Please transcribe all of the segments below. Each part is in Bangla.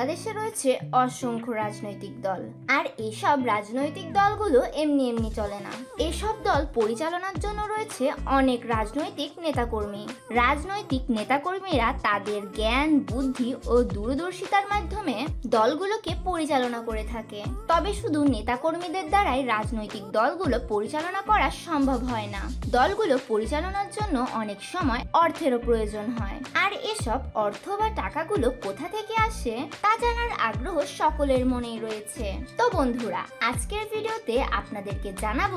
বাংলাদেশে রয়েছে অসংখ্য রাজনৈতিক দল। আর এসব রাজনৈতিক দলগুলো এমনি এমনি চলে না। এসব দল পরিচালনার জন্য রয়েছে অনেক রাজনৈতিক নেতাকর্মী। রাজনৈতিক নেতাকর্মীরা তাদের জ্ঞান, বুদ্ধি ও দূরদর্শিতার মাধ্যমে দলগুলোকে পরিচালনা করে থাকে। তবে শুধু নেতাকর্মীদের দ্বারাই রাজনৈতিক দলগুলো পরিচালনা করা সম্ভব হয় না। দলগুলো পরিচালনার জন্য অনেক সময় অর্থেরও প্রয়োজন হয়। আর এসব অর্থ বা টাকাগুলো কোথা থেকে আসে তা জানার আগ্রহ সকলের মনেই রয়েছে। তো বন্ধুরা, আজকের ভিডিওতে আপনাদেরকে জানাব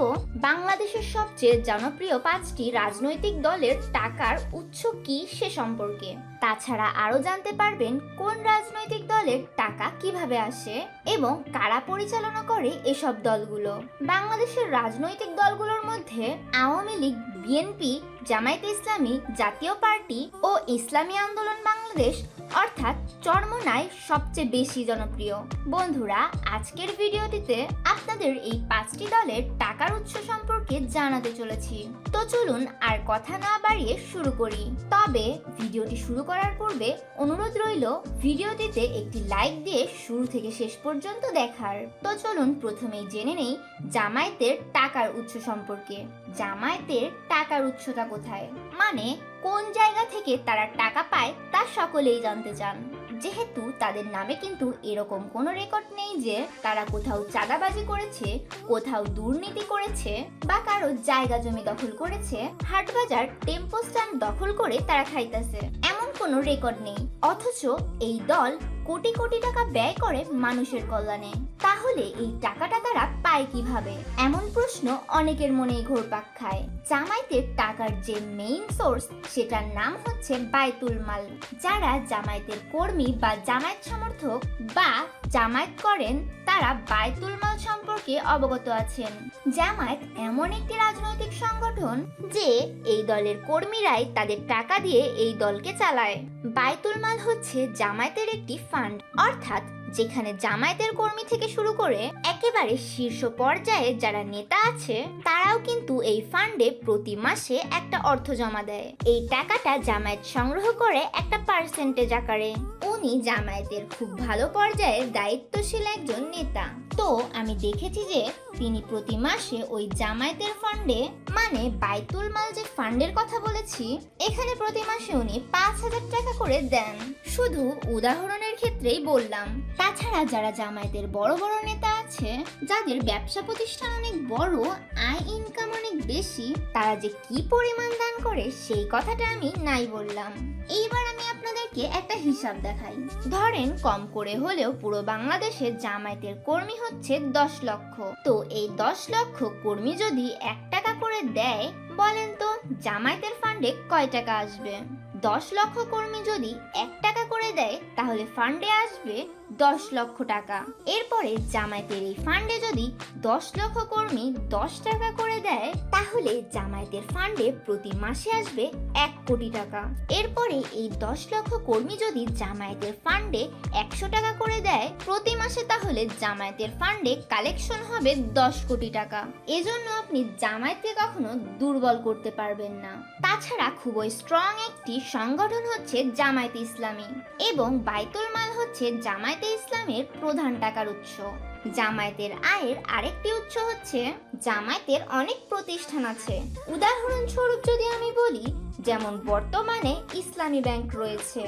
বাংলাদেশের সবচেয়ে জনপ্রিয় পাঁচটি রাজনৈতিক দলের টাকার উৎস কি সে সম্পর্কে। তাছাড়া আরও জানতে পারবেন কোন রাজনৈতিক দলের টাকা কীভাবে আসে এবং কারা পরিচালনা করে এসব দলগুলো। বাংলাদেশের রাজনৈতিক দলগুলোর মধ্যে আওয়ামী লীগ, বিএনপি, জামায়াতে ইসলামী জাতীয় পার্টি ও ইসলামী আন্দোলন বাংলাদেশ অর্থাৎ চরমনায় সবচেয়ে বেশি জনপ্রিয়। বন্ধুরা, আজকের ভিডিওটিতে আপনাদের এই পাঁচটি দলের টাকার উৎস সম্পর্কে জানাতে চলেছি। তো চলুন আর কথা না বাড়িয়ে শুরু করি। তবে ভিডিওটি শুরু করার পূর্বে অনুরোধ রইল ভিডিওটিতে একটি লাইক দিয়ে শুরু থেকে শেষ পর্যন্ত দেখার। তো চলুন প্রথমেই জেনে নেই জামায়াতের টাকার উৎস সম্পর্কে। জামায়াতের টাকার উৎসটা কোথায়? মানে কোন জায়গা থেকে তারা টাকা পায় তা সকলেই জানতে চান। যেহেতু তাদের নামে কিন্তু এরকম কোনো রেকর্ড নেই যে তারা কোথাও চাঁদাবাজি করেছে, কোথাও দুর্নীতি করেছে বা কারও জায়গা জমি দখল করেছে, হাটবাজার, টেম্পো স্ট্যান্ড দখল করে তারা খাইতেছে। এমন কোনো রেকর্ড নেই। অথচ এই দল কোটি কোটি টাকা ব্যয় করে মানুষের কল্যাণে। তাহলে এই টাকাটা তারা পায় কীভাবে? এমন প্রশ্ন অনেকের মনেই ঘোরপাক খায়। জামায়াতের টাকার যে মেইন সোর্স সেটার নাম হচ্ছে বায়তুল মাল। যারা জামায়াতের কর্মী বা জামায়াত সমর্থক বা জামায়াত করেন, তারা বায়তুল মাল সম্পর্কে অবগত আছেন। জামায়াত এমন একটি রাজনৈতিক সংগঠন যে এই দলের কর্মীরাই তাদের টাকা দিয়ে এই দলকে চালায়। বায়তুল মাল হচ্ছে জামায়াতের একটি ফান্ড অর্থাৎ যেখানে জামায়াতের কর্মী থেকে শুরু করে একেবারে শীর্ষ পর্যায়ে যারা নেতা আছে, তারাও কিন্তু এই ফান্ডে প্রতি মাসে একটা অর্থ জমা দেয়। এই টাকাটা জামায়াত সংগ্রহ করে একটা পার্সেন্টেজ আকারে। উনি জামায়াতের খুব ভালো পর্যায়ে দায়িত্বশীল একজন নেতা। তো আমি দেখেছি যে তিনি প্রতি মাসে ওই জামায়াতের ফান্ডে মানে বাইতুল মাল যে ফান্ডের কথা বলেছি, এখানে প্রতি মাসে উনি পাঁচ হাজার টাকা করে দেন। শুধু উদাহরণের ক্ষেত্রেই বললাম। তাছাড়া যারা জামায়াতের বড় বড় নেতা আছে, যাদের ব্যবসা প্রতিষ্ঠান অনেক বড়, আয় ইনকাম অনেক বেশি, তারা যে কি পরিমাণ দান করে সেই কথাটা আমি নাই বললাম। এইবার আমি আপনাদেরকে একটা হিসাব দেখাই। ধরেন কম করে হলেও পুরো বাংলাদেশে জামায়াতের কর্মী হচ্ছে দশ লক্ষ। তো এই দশ লক্ষ কর্মী যদি এক টাকা করে দেয়, বলেন তো জামায়াতের ফান্ডে কয় টাকা আসবে? দশ লক্ষ কর্মী যদি এক টাকা করে দেয় তাহলে ফান্ডে আসবে দশ লক্ষ টাকা। এরপরে জামায়াতের এই ফান্ডে যদি দশ লক্ষ কর্মী দশ টাকা করে দেয়, তাহলে জামায়াতের ফান্ডে প্রতি মাসে আসবে এক কোটি টাকা। এরপরে এই দশ লক্ষ কর্মী যদি জামায়াতের ফান্ডে একশো টাকা করে দেয়, প্রতি মাসে তাহলে জামায়াতের ফান্ডে কালেকশন হবে দশ কোটি টাকা। এজন্য আপনি জামায়াতকে কখনো দুর্বল করতে পারবেন না। তাছাড়া খুবই স্ট্রং একটি সংগঠন হচ্ছে জামায়াতে ইসলামী। এবং বাইতুল মাল হচ্ছে জামায়াতে ইসলামের প্রধান টাকার উৎস। জামায়াতের আয়ের আরেকটি উৎস হচ্ছে, জামায়াতের অনেক প্রতিষ্ঠান আছে। উদাহরণস্বরূপ যদি আমি বলি যেমন বর্তমানে ইসলামী ব্যাংক রয়েছে।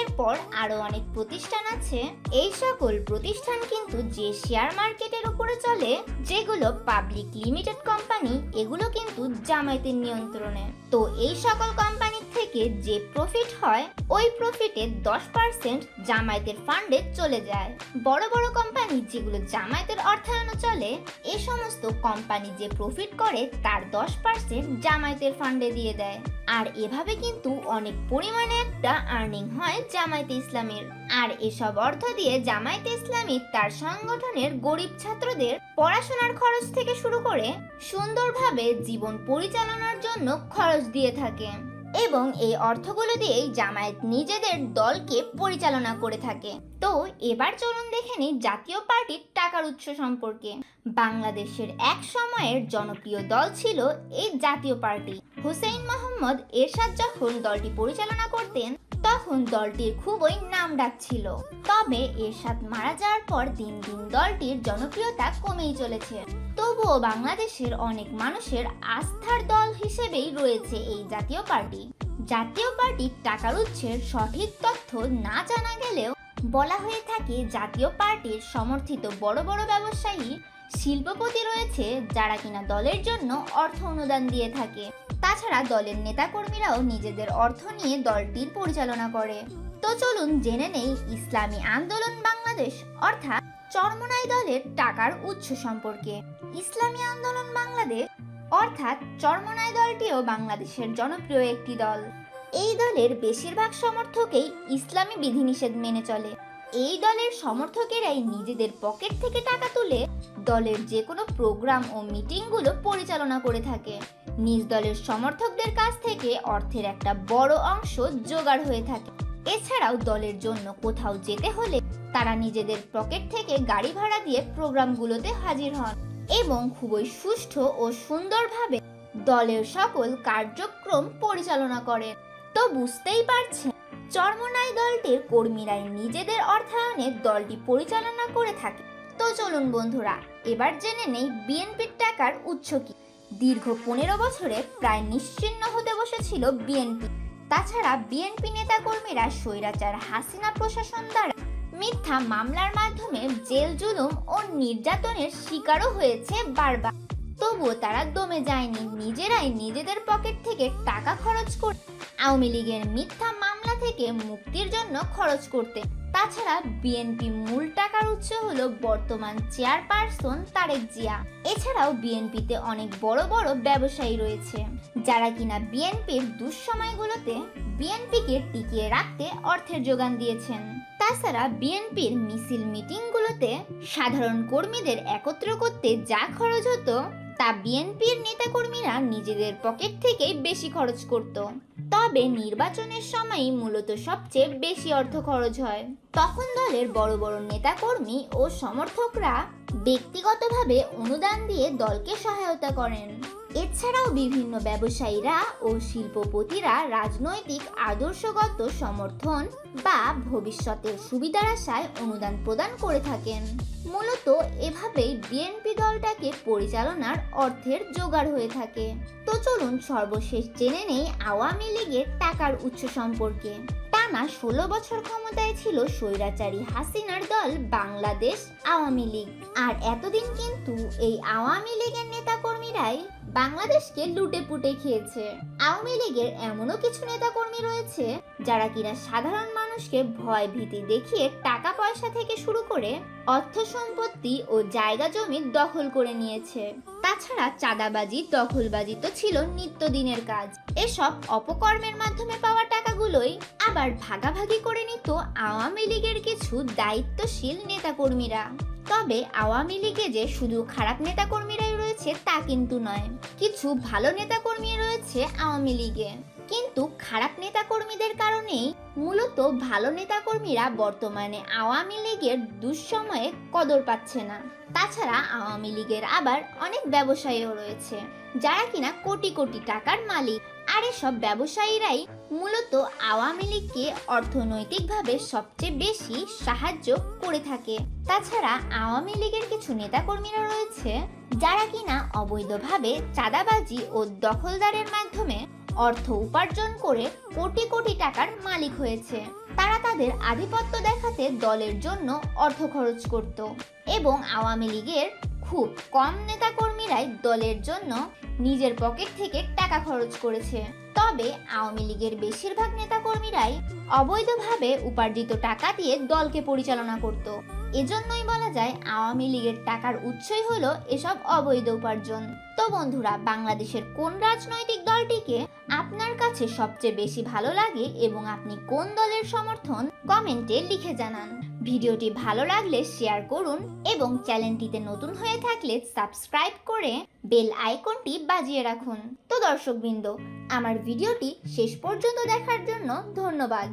এরপর আরও অনেক প্রতিষ্ঠান আছে। এই সকল প্রতিষ্ঠান কিন্তু যে শেয়ার মার্কেটের উপরে চলে, যেগুলো পাবলিক লিমিটেড কোম্পানি, এগুলো কিন্তু জামায়াতের নিয়ন্ত্রণে। তো এই সকল কোম্পানির থেকে যে প্রফিট হয়, ওই প্রফিটের দশ পার্সেন্ট জামায়াতের ফান্ডে চলে যায়। বড় বড় কোম্পানি যেগুলো জামায়াতের অর্থায়নে চলে, এ সমস্ত কোম্পানি যে প্রফিট করে তার দশ পার্সেন্ট জামায়াতের ফান্ডে দিয়ে দেয়। আর এভাবে কিন্তু অনেক পরিমাণে একটা আর্নিং হয় জামায়াতে ইসলামের। আর এসব অর্থ দিয়ে জামায়াতে ইসলামী তার সংগঠনের গরিব ছাত্রদের পড়াশোনার খরচ থেকে শুরু করে সুন্দরভাবে জীবন পরিচালনার জন্য খরচ দিয়ে থাকে। এবং এই অর্থগুলো দিয়েই জামায়াত নিজেদের দলকে পরিচালনা করে থাকে। তো এবার চলুন দেখে নিই জাতীয় পার্টির টাকার উৎস সম্পর্কে। বাংলাদেশের এক সময়ের জনপ্রিয় দল ছিল এই জাতীয় পার্টি। হুসেইন মোহাম্মদ এরশাদ যখন দলটি পরিচালনা করতেন তখন দলটির খুবই নাম ডাকছিল তবে এরশাদ মারা যাওয়ার পর দিন দিন দলটির জনপ্রিয়তা কমেই চলেছে। তবুও বাংলাদেশের অনেক মানুষের আস্থার দল হিসেবেই রয়েছে এই জাতীয় পার্টি। জাতীয় পার্টির টাকার উৎসের সঠিক তথ্য না জানা গেলেও বলা হয়ে থাকে জাতীয় পার্টির সমর্থিত বড় বড় ব্যবসায়ী, শিল্পপতি রয়েছে যারা কিনা দলের জন্য অর্থ অনুদান দিয়ে থাকে। তাছাড়া দলের নেতাকর্মীরাও নিজেদের অর্থ নিয়ে দলটির পরিচালনা করে। তো চলুন জেনে নেই ইসলামী আন্দোলন বাংলাদেশ, অর্থাৎ চরমনাই দলের টাকার উৎস সম্পর্কে। ইসলামী আন্দোলন বাংলাদেশ, অর্থাৎ চরমনাই দলটিও বাংলাদেশের জনপ্রিয় একটি দল। এই দলের বেশিরভাগ সমর্থকেই ইসলামী বিধিনিষেধ মেনে চলে। এই দলের সমর্থকেরাই নিজেদের পকেট থেকে টাকা তুলে দলের যে কোনো প্রোগ্রাম ও মিটিংগুলো পরিচালনা করে থাকে। নিজ দলের সমর্থকদের কাছ থেকে অর্থের একটা বড় অংশ জোগাড় হয়ে থাকে। এছাড়াও দলের জন্য কোথাও যেতে হলে তারা নিজেদের পকেট থেকে গাড়ি ভাড়া দিয়ে প্রোগ্রামগুলোতে হাজির হন এবং খুবই সুষ্ঠু ও সুন্দরভাবে দলের সকল কার্যক্রম পরিচালনা করেন। তো বুঝতেই পারছেন চর্মনাই দলটির কর্মীরাই নিজেদের অর্থায়নে দলটি পরিচালনা করে থাকে। তো চলুন বন্ধুরা, এবার জেনে নেই বিএনপির টাকার উৎস কি। দীর্ঘ পনেরো বছরে প্রায় নিশ্চিহ্ন হতে বসেছিল বিএনপি। তাছাড়া বিএনপি নেতাকর্মীরা স্বৈরাচার হাসিনা প্রশাসন দ্বারা মিথ্যা মামলার মাধ্যমে জেল জুলুম ও নির্যাতনের শিকারও হয়েছে বারবার। তবুও তারা দমে যায়নি, নিজেরাই নিজেদের পকেট থেকে টাকা খরচ করতে আওয়ামী লীগের মিথ্যা মামলা থেকে মুক্তির জন্য খরচ করতে। তাছাড়া বিএনপি মূল টাকার উৎস হল বর্তমান চেয়ারপারসন তারেক জিয়া। এছাড়াও বিএনপিতে অনেক বড় বড় ব্যবসায়ী রয়েছে। যারা কিনা বিএনপির দুঃসময়গুলোতে বিএনপিকে টিকিয়ে রাখতে অর্থের যোগান দিয়েছেন। তাছাড়া বিএনপির মিছিল মিটিংগুলোতে সাধারণ কর্মীদের একত্র করতে যা খরচ হতো তা বিএনপির নেতাকর্মীরা নিজেদের পকেট থেকেই বেশি খরচ করত। তবে নির্বাচনের সময়ই মূলত সবচেয়ে বেশি অর্থ খরচ হয়। তখন দলের বড় বড় নেতাকর্মী ও সমর্থকরা ব্যক্তিগতভাবে অনুদান দিয়ে দলকে সহায়তা করেন। এছাড়াও বিভিন্ন ব্যবসায়ীরা ও শিল্পপতিরা রাজনৈতিক আদর্শগত সমর্থন বা ভবিষ্যতের সুবিধার আশায় অনুদান প্রদান করে থাকেন। মূলত এভাবেই বিএনপি দলটাকে পরিচালনার অর্থের জোগাড় হয়ে থাকে। তো চলুন সর্বশেষ জেনে নেই আওয়ামী লীগের টাকার উৎস সম্পর্কে। টানা ষোলো বছর ক্ষমতায় ছিল স্বৈরাচারী হাসিনার দল বাংলাদেশ আওয়ামী লীগ। আর এতদিন কিন্তু এই আওয়ামী লীগের নেতাকর্মীরাই বাংলাদেশকে লুটে পুটে খেয়েছে। আওয়ামী লীগের এমনও কিছু নেতাকর্মী রয়েছে, যারা কিনা সাধারণ মানুষকে ভয় ভীতি দেখিয়ে টাকা পয়সা থেকে শুরু করে অর্থ সম্পত্তি ও জায়গা জমি দখল করে নিয়েছে। তাছাড়া চাঁদাবাজি, দখলবাজি তো ছিল নিত্যদিনের কাজ। এসব অপকর্মের মাধ্যমে পাওয়া টাকাগুলোই আবার ভাগাভাগি করে নিত আওয়ামী লীগের কিছু দায়িত্বশীল নেতাকর্মীরা। তবে আওয়ামী লীগে যে শুধু খারাপ নেতাকর্মীরাই রয়েছে তা কিন্তু নয়। কিছু ভালো নেতাকর্মী রয়েছে আওয়ামী লীগে। কিন্তু খারাপ নেতাকর্মীদের কারণেই মূলত ভালো নেতাকর্মীরা বর্তমানে আওয়ামী লীগের দুঃসময়ে কদর পাচ্ছে না। তাছাড়া আওয়ামী লীগের আবার অনেক ব্যবসায়ীও রয়েছে, যারা কিনা কোটি কোটি টাকার মালিক। আর এসব ব্যবসায়ীরাই মূলত আওয়ামী লীগকে অর্থনৈতিকভাবে সবচেয়ে বেশি সাহায্য করে থাকে। তাছাড়া আওয়ামী লীগের কিছু নেতাকর্মীরা রয়েছে যারা কিনা অবৈধভাবে চাঁদাবাজি ও দখলদারের মাধ্যমে অর্থ উপার্জন করে কোটি কোটি টাকার মালিক হয়েছে। তারা তাদের আধিপত্য দেখাতে দলের জন্য অর্থ খরচ করত এবং আওয়ামী লীগের খুব কম নেতাকর্মীরাই দলের জন্য নিজের পকেট থেকে টাকা খরচ করেছে। তবে আওয়ামী লীগের বেশিরভাগ নেতাকর্মীরাই অবৈধভাবে উপার্জিত টাকা দিয়ে দলকে পরিচালনা করত। এজন্যই বলা যায় আওয়ামী লীগের টাকার উৎসই হলো এসব অবৈধ উপার্জন। তো বন্ধুরা, বাংলাদেশের কোন রাজনৈতিক দলটিকে আপনার কাছে সবচেয়ে বেশি ভালো লাগে এবং আপনি কোন দলের সমর্থন কমেন্টে লিখে জানান। ভিডিওটি ভালো লাগলে শেয়ার করুন এবং চ্যানেলটিতে নতুন হয়ে থাকলে সাবস্ক্রাইব করে বেল আইকনটি বাজিয়ে রাখুন। তো দর্শকবৃন্দ, আমার ভিডিওটি শেষ পর্যন্ত দেখার জন্য ধন্যবাদ।